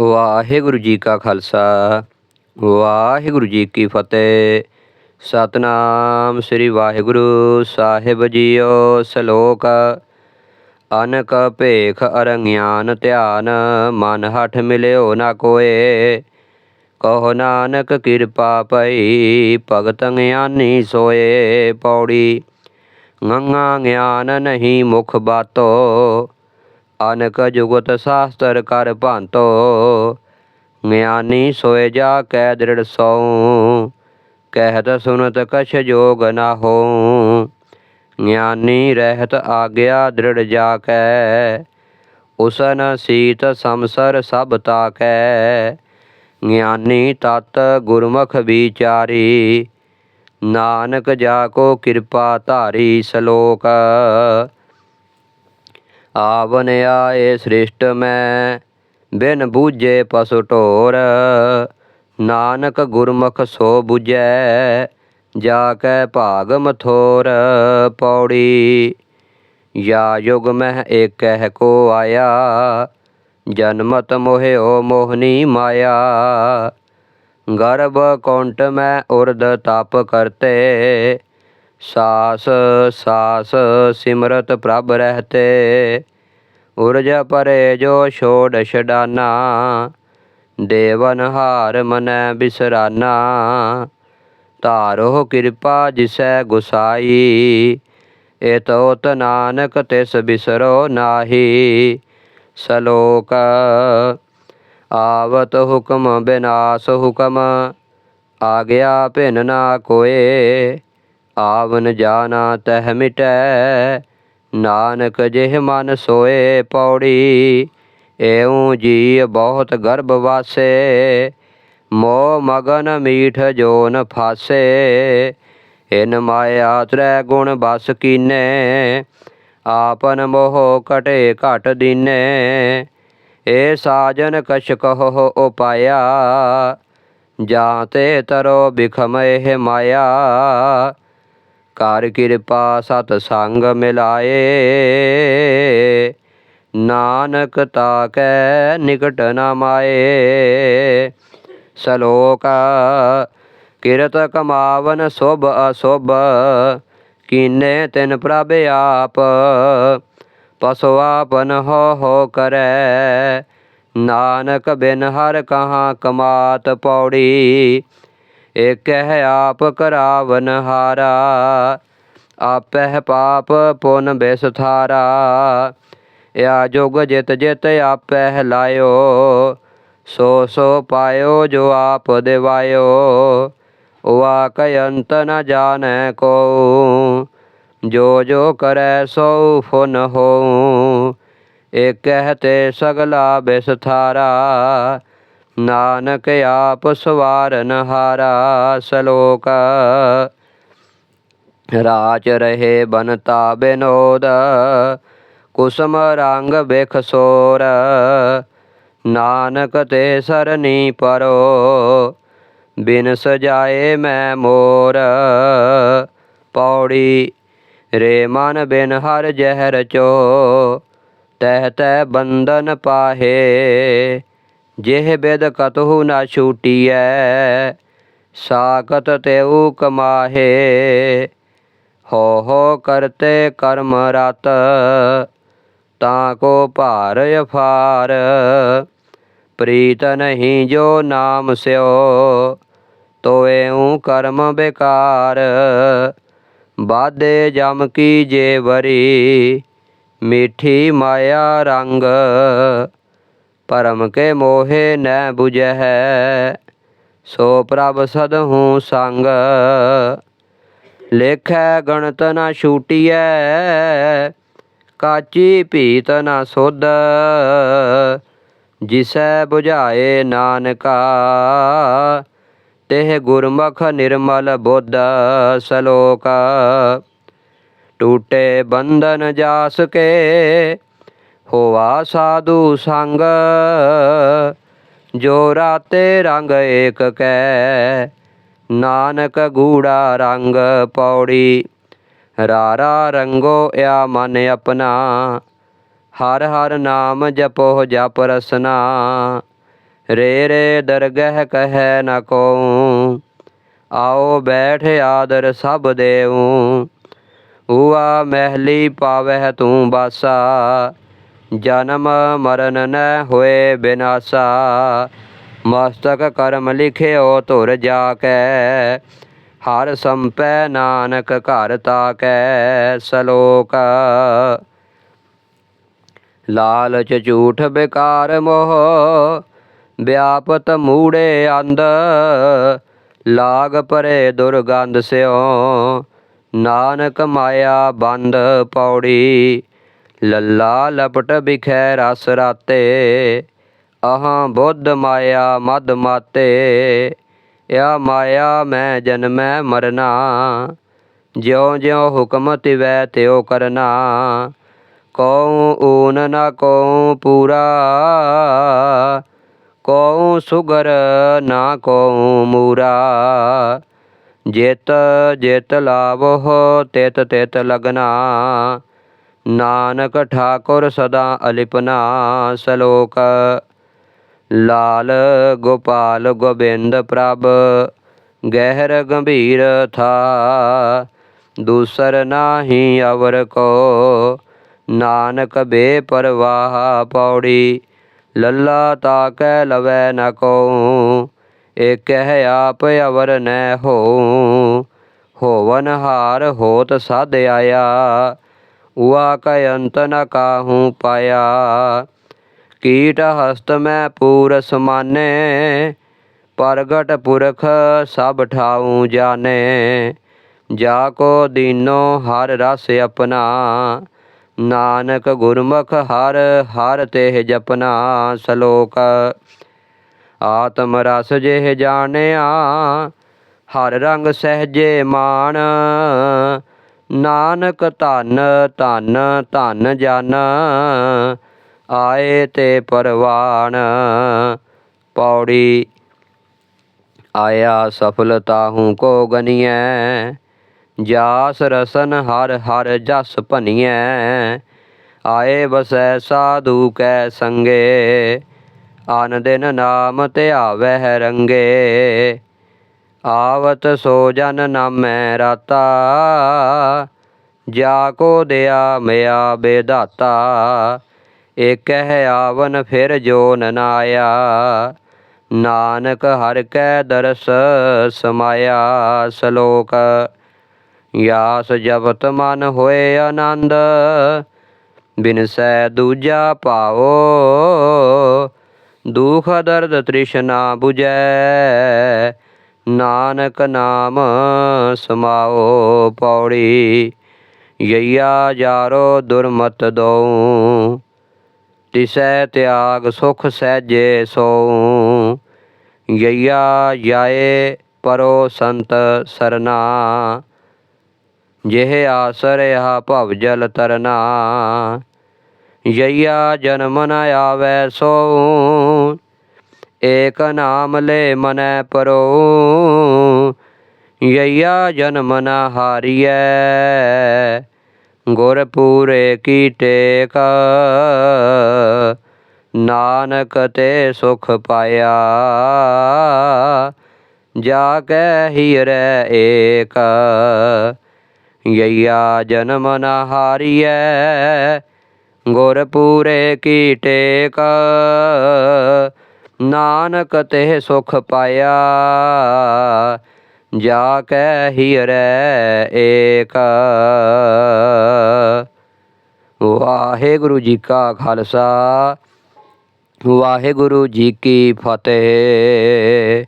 ਵਾਹਿਗੁਰੂ ਜੀ ਕਾ ਖਾਲਸਾ, ਵਾਹਿਗੁਰੂ ਜੀ ਕੀ ਫਤਿਹ। ਸਤਨਾਮ ਸ੍ਰੀ ਵਾਹਿਗੁਰੂ ਸਾਹਿਬ ਜੀਓ ਸ਼ਲੋਕ। ਅਨਕ ਭੇਖ ਅਰੰਗਿਆਨ ਧਿਆਨ, ਮਨ ਹਠ ਮਿਲਿਓ ਨਾ ਕੋਏ। ਕਹੋ ਨਾਨਕ ਕਿਰਪਾ ਪਈ ਭਗਤ ਗਿਆਨੀ ਸੋਏ ਪੌੜੀ। ਗੰਗਾ ਗਿਆਨ ਨਹੀਂ ਮੁਖ ਬਾਤੋ ਅਨਕ ਜੁਗਤ ਸ਼ਾਸਤਰ ਕਰ ਭਾਂਤੋ। ਗਿਆਨੀ ਸੋਏ ਜਾ ਕੈ ਦ੍ਰਿੜ ਸਉ ਕਹਿਤ ਸੁਨਤ ਕਛ ਜੋਗ ਨਾ ਹੋ। ਗਿਆਨੀ ਰਹਿਤ ਆਗਿਆ ਦ੍ਰਿੜ ਜਾ ਕੈ ਉਸਨ ਸੀਤ ਸਮਸਰ ਸਭ ਤਾਕੈ। ਗਿਆਨੀ ਤਤ ਗੁਰਮੁਖ ਵਿਚਾਰੀ। ਨਾਨਕ ਜਾ ਕੋ ਕਿਰਪਾ ਧਾਰੀ ਸ਼ਲੋਕ। ਆਵਨ ਆਏ ਸ੍ਰਿਸ਼ਟ ਮੈਂ, ਬਿਨ ਬੂਝੇ ਪਸੁ ਢੋਰ। ਨਾਨਕ ਗੁਰਮੁਖ ਸੋ ਬੁਝੈ, ਜਾ ਕੈ ਭਾਗ ਮਥੋਰ ਪੌੜੀ, ਯਾ ਯੁਗ ਮਹਿ ਏਕਹਿ ਕੋ ਆਇਆ, ਜਨਮਤ ਮੋਹਿਓ ਮੋਹਨੀ ਮਾਇਆ। ਗਰਭ ਕੌਂਟ ਮੈਂ ਉਰਦ ਤਪ ਕਰਤੇ ਸਾਸ ਸਾਸ ਸਿਮਰਤ ਪ੍ਰਭ ਰਹਤੇ। ਉਰਜ ਪਰੇ ਜੋ ਛੋੜ ਛਡਾਨਾ, ਦੇਵਨ ਹਾਰ ਮਨੈ ਬਿਸਰਾਨਾ। ਧਾਰੋ ਕਿਰਪਾ ਜਿਸੈ ਗੁਸਾਈ ਏਤੋ ਨਾਨਕ ਤਿਸ ਬਿਸਰੋ ਨਾਹੀ। ਸ਼ਲੋਕ, ਆਵਤ ਹੁਕਮ ਬਿਨਾਸ ਹੁਕਮ, ਆਗਿਆ ਭਿਨ ਨਾ ਕੋਏ। ਆਵਨ ਜਾਣਾ ਤਹਿ ਮਿਟੈ, ਨਾਨਕ ਜਿਹ ਮਨ ਸੋਏ ਪੌੜੀ, ਏਉ ਜੀ ਬਹੁਤ ਗਰਭ ਵਾਸੇ, ਮੋਹ ਮਗਨ ਮੀਠ ਜੋਨ ਫਾਸੇ, ਇਨ ਮਾਇਆ ਤ੍ਰੈ ਗੁਣ ਬਸ ਕੀਨੇ, ਆਪਨ ਮੋਹ ਘਟੇ ਘਟ ਦੀਨੇ, ਏ ਸਾਜਨ ਕਛ ਕਹੋ ਉਪਾਇਆ, ਜਾਂ ਤੇ ਤਰੋ ਬਿਖਮ ਇਹ ਮਾਇਆ ਕਰ ਕਿਰਪਾ ਸਤ ਸੰਗ ਮਿਲਾਏ। ਨਾਨਕ ਤਾ ਕੈ ਨਿਕਟ ਨਾ ਮਾਏ। ਸ਼ਲੋਕ, ਕਿਰਤ ਕਮਾਵਨ ਸੁਭ ਅਸੁਭ, ਕੀਨੇ ਤਿਨ ਪ੍ਰਭ ਆਪ, ਪਸੁ ਹੋ ਹੋ ਕਰੈ। ਨਾਨਕ ਬਿਨ ਹਰ ਕਹਾ ਕਮਾਤ ਪੌੜੀ ਏਕਹਿ ਆਪ ਕਰਾਵਨ ਹਾਰਾ, ਆਪਹਿ ਪਾਪ ਪੁਨ ਬਿਸਥਾਰਾ। ਯਾ ਜੁਗ ਜਿਤ ਜਿਤ ਆਪਹਿ ਲਾਇਓ, ਸੋ ਸੋ ਪਾਇਓ ਜੋ ਆਪ ਦਿਵਾਇਓ। ਵਾਕ ਅੰਤ ਨ ਜਾਣੈ ਕੋ ਜੋ ਜੋ ਕਰੈ ਸੋ ਫੁਨ ਹੋ ਏਕਹਿ ਤੇ ਸਗਲਾ ਬਿਸਥਾਰਾ ਨਾਨਕ ਆਪ ਸਵਾਰਨ ਹਾਰਾ ਸ਼ਲੋਕ। ਰਾਚ ਰਹੇ ਬਨਤਾ ਬਿਨੋਦ ਕੁਸਮ ਰੰਗ ਬਿਖ ਸੋਰ। ਨਾਨਕ ਤੇ ਸਰਨੀ ਪਰੋ, ਬਿਨ ਸਜਾਏ ਮੈਂ ਮੋਰ। ਪੌੜੀ ਰੇ ਮਨ ਬਿਨ ਹਰ ਜਹਿਰ ਚੋ, ਤਹਿ ਤੈ ਬੰਧਨ ਪਾਹੇ। ਜਿਹ ਬਿਦ ਕਤਹੁ ਨਾ ਛੂਟੀਐ ਸਾਕਤ ਤੇਉ ਕਮਾਹੇ ਹੋ ਹੋ ਕਰਤੇ ਕਰਮ ਰਤ, ਤਾਂ ਕੋ ਭਾਰ ਅਫਾਰ। ਪ੍ਰੀਤ ਨਹੀਂ ਜੋ ਨਾਮ ਸਿਓ ਤੋਏਉ ਕਰਮ ਬੇਕਾਰ। ਬਾਦੇ ਜਮ ਕੀ ਜੇ ਵਰੀ, ਮਿੱਠੀ ਮਾਇਆ ਰੰਗ। ਪਰਮ ਕੇ ਮੋਹੇ ਨੈ 부ਜਹਿ ਸੋ ਪ੍ਰਭ ਸਦਹੂ ਸੰਗ। ਲੇਖੈ ਗਣਤ ਨਾ ਛੂਟੀਐ, ਕਾਚੀ ਭੀਤ ਨਾ ਸੁਧ। ਜਿਸੈ 부ਝਾਏ ਨਾਨਕਾ, ਤਿਹ ਗੁਰਮੁਖ ਨਿਰਮਲ ਬੁੱਧ ਸ਼ਲੋਕ। ਟੂਟੇ ਬੰਧਨ ਜਾਸ ਕੇ ਹੋਵਾ ਸਾਧੂ ਸੰਗ। ਜੋ ਰਾਤੇ ਰੰਗ ਏਕ ਕੈ, ਨਾਨਕ ਗੂੜਾ ਰੰਗ ਪੌੜੀ। ਰਾਰਾ ਰੰਗੋ ਆ ਮਨ ਆਪਣਾ, ਹਰ ਹਰ ਨਾਮ ਜਪੋ ਜਪ ਰਸਨਾ। ਰੇ ਰੇ ਦਰਗਹਿ ਕਹੈ ਨ ਕੋ ਆਓ ਬੈਠ ਆਦਰ ਸਭ ਦੇਉ। ਉਆ ਮਹਿਲੀ ਪਾਵਹਿ ਤੂੰ ਬਾਸਾ ਜਨਮ ਮਰਨ ਨ ਹੋਏ ਬਿਨਾਸਾ। ਮਸਤਕ ਕਰਮ ਲਿਖਿਓ ਧੁਰ ਜਾ ਕੈ ਹਰ ਸੰਪੈ ਨਾਨਕ ਘਰ ਤਾਕੈ ਸਲੋਕ। ਲਾਲਚ ਝੂਠ ਬੇਕਾਰ ਮੋਹ, ਵਿਆਪਤ ਮੂੜੇ ਅੰਧ। ਲਾਗ ਪਰੇ ਦੁਰਗੰਧ ਸਿਓ, ਨਾਨਕ ਮਾਇਆ ਬੰਦ ਪੌੜੀ। ਲੱਲਾ ਲਪਟ ਬਿਖੈ ਰਸ ਰਾਤੇ। ਅਹਾਂ ਬੁੱਧ ਮਾਇਆ ਮਦ ਮਾਤੇ। ਯਾ ਮਾਇਆ ਮੈਂ ਜਨਮੈ ਮਰਨਾ। ਜਿਉ ਜਿਉ ਹੁਕਮ ਤਿਵੈ ਤਿਉ ਕਰਨਾ। ਕਉ ਊਨ ਨ ਕਉ ਪੂਰਾ। ਕਉ ਸੁਗਰ ਨਾ ਕਉ ਮੂਰਾ। ਜਿਤ ਜਿਤ ਲਾਵੋ ਤਿਤ ਤਿਤ ਲਗਨਾ। ਨਾਨਕ ਠਾਕੁਰ ਸਦਾ ਅਲਿਪਨਾ ਸਲੋਕ। ਲਾਲ ਗੋਪਾਲ ਗੋਬਿੰਦ ਪ੍ਰਭ, ਗਹਿਰ ਗੰਭੀਰ ਥਾ। ਦੂਸਰ ਨਾਹੀ ਅਵਰ ਕੋ, ਨਾਨਕ ਬੇਪਰਵਾਹ ਪੌੜੀ। ਲੱਲਾ ਤਾ ਤਾਕੈ ਲਵੈ ਨ ਕੋ, ਏਕ ਹੈ ਆਪ ਅਵਰ ਨੈ ਹੋ ਹੋਵਨ ਹਾਰ ਹੋਤ ਸਾਧ ਆਇਆ ਉਆ ਕੈ ਅੰਤ ਨ ਕਾਹੂ ਪਾਇਆ। ਕੀਟ ਹਸਤ ਮੈਂ ਪੂਰ ਸਮਾਨੇ ਪ੍ਰਗਟ ਪੁਰਖ ਸਭ ਠਾਉ ਜਾਣੇ। ਜਾ ਕੋ ਦੀਨੋ ਹਰ ਰਸ ਆਪਣਾ, ਨਾਨਕ ਗੁਰਮੁਖ ਹਰ ਹਰ ਤੇ ਜਪਨਾ ਸਲੋਕ। ਆਤਮ ਰਸ ਜਿਹ ਜਾਣਿਆ, ਹਰ ਰੰਗ ਸਹਜੇ ਮਾਨ ਨਾਨਕ ਧਨ ਧਨ ਧਨ ਜਨ, ਆਏ ਤੇ ਪਰਵਾਨ। ਪੌੜੀ ਆਇਆ ਸਫਲਤਾ ਹੂੰ ਕੋ ਗਨੀਐ, ਜਾਸ ਰਸਨ ਹਰ ਹਰ ਜਸ ਭਨੀਐ। ਆਏ ਵਸੈ ਸਾਧੂ ਕੈ ਸੰਗੇ, ਆਨ ਦਿਨ ਨਾਮ ਧਿਆਵੈ ਰੰਗੇ। ਆਵਤ ਸੋ ਜਨ ਨਾਮੈ ਰਾਤਾ ਜਾ ਕੋ ਦਿਆ ਮਿਆ ਬੇਦਾਤਾ। ਏਕ ਹੈ ਆਵਨ ਫਿਰ ਜੋ ਨਨਾਇਆ ਨਾਨਕ ਹਰ ਕੈ ਦਰਸ ਸਮਾਇਆ ਸ਼ਲੋਕ। ਯਾਸ ਜਪਤ ਮਨ ਹੋਏ ਆਨੰਦ ਬਿਨਸੈ ਦੂਜਾ ਭਾਵੋ, ਦੁਖ ਦਰਦ ਤ੍ਰਿਸ਼ਨਾ 부ਜੈ ਨਾਨਕ ਨਾਮ ਸਮਾਓ ਪੌੜੀ, ਯਈਆ ਜਾਰੋ ਦੁਰਮਤ ਦਉ ਤਿਸੈ ਤਿਆਗ ਸੁਖ ਸਹਿਜੇ ਸੋ ਯਈਆ ਜਾਏ ਪਰੋ ਸੰਤ ਸਰਨਾ, ਜਿਹ ਹਾ ਭਵ ਜਲ ਤਰਨਾ, ਯਈਆ ਜਨਮ ਨ ਆਵੈ ਸੋ ਏਕ ਨਾਮ ਲੈ ਮਨੈ ਪਰੋ। ਯਈਆ ਜਨਮ ਨ ਹਾਰੀਐ। ਗੁਰ ਪੂਰੇ ਕੀ ਟੇਕ। ਨਾਨਕ ਤੇ ਸੁਖ ਪਾਇਆ। ਜਾ ਕੈ ਹੀਰੈ ਏਕ। ਯਈਆ ਜਨਮ ਨ ਹਾਰੀਐ। ਗੁਰ ਪੂਰੇ ਕੀ ਟੇਕ। ਨਾਨਕ ਤੇ ਸੁਖ ਪਾਇਆ ਜਾ ਕੈ ਹੀਰੈ ਏਕ ਵਾਹਿਗੁਰੂ ਜੀ ਕਾ ਖਾਲਸਾ ਵਾਹਿਗੁਰੂ ਜੀ ਕੀ ਫਤਿਹ